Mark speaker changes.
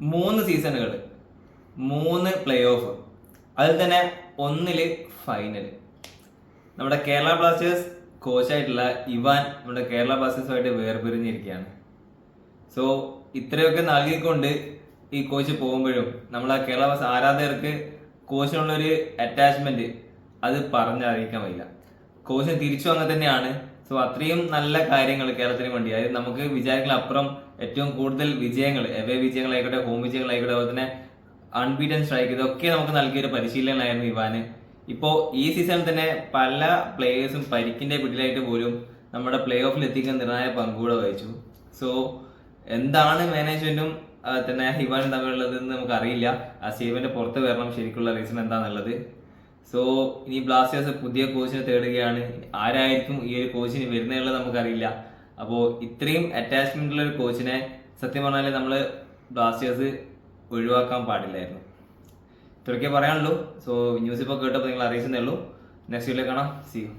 Speaker 1: മൂന്ന് സീസണുകൾ മൂന്ന് play off അതിൽ തന്നെ ഒന്നിൽ ഫൈനൽ നമ്മുടെ കേരള ബ്ലാസ്റ്റേഴ്സ് കോച്ചായിട്ടുള്ള ഇവാൻ നമ്മുടെ കേരള ബ്ലാസ്റ്റേഴ്സുമായിട്ട് വേർപിരിഞ്ഞിരിക്കുകയാണ്. സോ ഇത്രയൊക്കെ നൽകിക്കൊണ്ട് ഈ കോച്ച് പോകുമ്പോഴും നമ്മളെ കേരള ബ്ലാസ്റ്റേഴ്സ് ആരാധകർക്ക് കോച്ചിനുള്ളൊരു അറ്റാച്ച്മെന്റ് അത് പറഞ്ഞറിയിക്കാൻ വയ്യ. കോച്ചിന് തിരിച്ചു അങ്ങനെ തന്നെയാണ് സോ അത്രയും നല്ല കാര്യങ്ങൾ കേരളത്തിന് വേണ്ടി. അതായത് നമുക്ക് വിചാരിക്കുന്ന അപ്പുറം ഏറ്റവും കൂടുതൽ വിജയങ്ങൾ എവേ വിജയങ്ങളായിക്കോട്ടെ ഹോം വിജയങ്ങളായിക്കോട്ടെ അതുപോലെ തന്നെ അൺബീറ്റൻ സ്ട്രൈക്ക് ഇതൊക്കെ നമുക്ക് നൽകിയൊരു പരിശീലനമായിരുന്നു ഇവാന്. ഇപ്പോ ഈ സീസണിൽ തന്നെ പല പ്ലേയേഴ്സും പരിക്കിന്റെ പിടിയിലായിട്ട് പോലും നമ്മുടെ പ്ലേ ഓഫിൽ എത്തിക്കാൻ നിർണായ പങ്കുകൂടെ വഹിച്ചു. സോ എന്താണ് മാനേജ്മെന്റും തന്നെ ഇവാനും തമ്മിലുള്ളതെന്ന് നമുക്ക് അറിയില്ല. ആ സീവന്റെ പുറത്ത് വരണം. ശരിക്കുള്ള റീസൺ എന്താണെന്നുള്ളത് സോ ഇനി ബ്ലാസ്റ്റേഴ്സ് പുതിയ കോച്ചിനെ തേടുകയാണ്. ആരായിരിക്കും ഈ ഒരു കോച്ചിന് വരുന്നതുള്ളത് നമുക്കറിയില്ല. അപ്പോൾ ഇത്രയും അറ്റാച്ച്മെന്റ് ഉള്ള ഒരു കോച്ചിനെ സത്യം പറഞ്ഞാൽ നമ്മൾ ബ്ലാസ്റ്റേഴ്സ് ഒഴിവാക്കാൻ പാടില്ലായിരുന്നു. ഇത്രയൊക്കെ പറയാനുള്ളൂ. സോ ന്യൂസ് ഇപ്പോൾ കേട്ടപ്പോൾ നിങ്ങൾ അറിയിച്ചതേ ഉള്ളൂ. നെക്സ്റ്റ് വീഡിയോ കാണാം. See you